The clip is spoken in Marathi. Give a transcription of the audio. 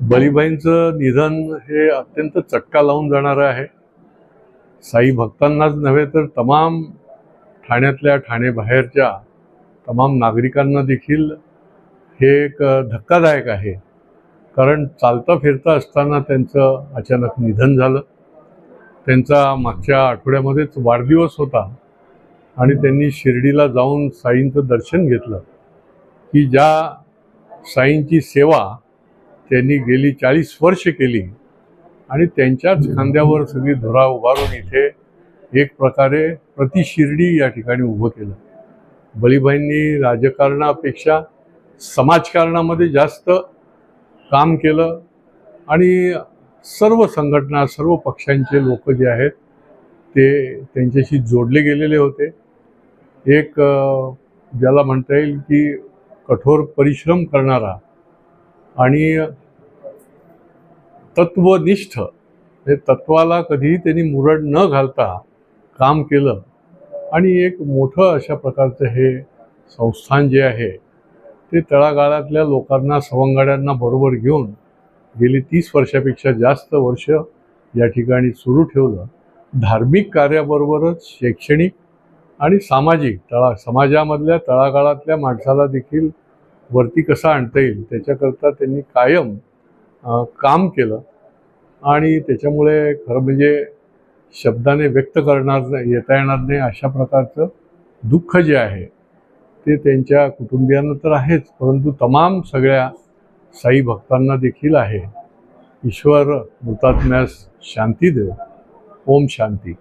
बलीबाईंचं निधन हे अत्यंत चटका लावून जाणारं आहे. साई भक्तांनाच नव्हे तर तमाम ठाण्यातल्या ठाणेबाहेरच्या तमाम नागरिकांना देखील हे एक धक्कादायक आहे. कारण चालता फिरता असताना त्यांचं अचानक निधन झालं. त्यांचा मागच्या आठवड्यामध्येच वाढदिवस होता आणि त्यांनी शिर्डीला जाऊन साईंचं दर्शन घेतलं. की ज्या साईंची सेवा त्यांनी गेली चाळीस वर्ष केली आणि त्यांच्याच खांद्यावर सगळी धुरा उभारून इथे एक प्रकारे प्रतिशिर्डी या ठिकाणी उभं केलं. बलीबाईंनी राजकारणापेक्षा समाजकारणामध्ये जास्त काम केलं आणि सर्व संघटना सर्व पक्षांचे लोक जे आहेत ते त्यांच्याशी जोडले गेलेले होते. एक ज्याला म्हणता येईल की कठोर परिश्रम करणारा आणि तत्वनिष्ठ हे तत्वाला कधीही त्यांनी मुरड न घालता काम केलं. आणि एक मोठं अशा प्रकारचं हे संस्थान जे आहे ते तळागाळातल्या लोकांना सवंगाड्यांना बरोबर घेऊन गेली तीस वर्षापेक्षा जास्त वर्ष या ठिकाणी सुरू ठेवलं. धार्मिक कार्याबरोबरच शैक्षणिक आणि सामाजिक तळा समाजामधल्या तळागाळातल्या माणसाला देखील वरती कसा आणता येईल त्याच्याकरता त्यांनी कायम काम केलं. आणि त्याच्यामुळे खरं म्हणजे शब्दाने व्यक्त करणार नाही येता येणार नाही अशा प्रकारचं दुःख जे आहे ते त्यांच्या कुटुंबियांना तर आहेच परंतु तमाम सगळ्या साई भक्तांना देखील आहे. ईश्वर मृतात्म्यास शांती देव. ओम शांती.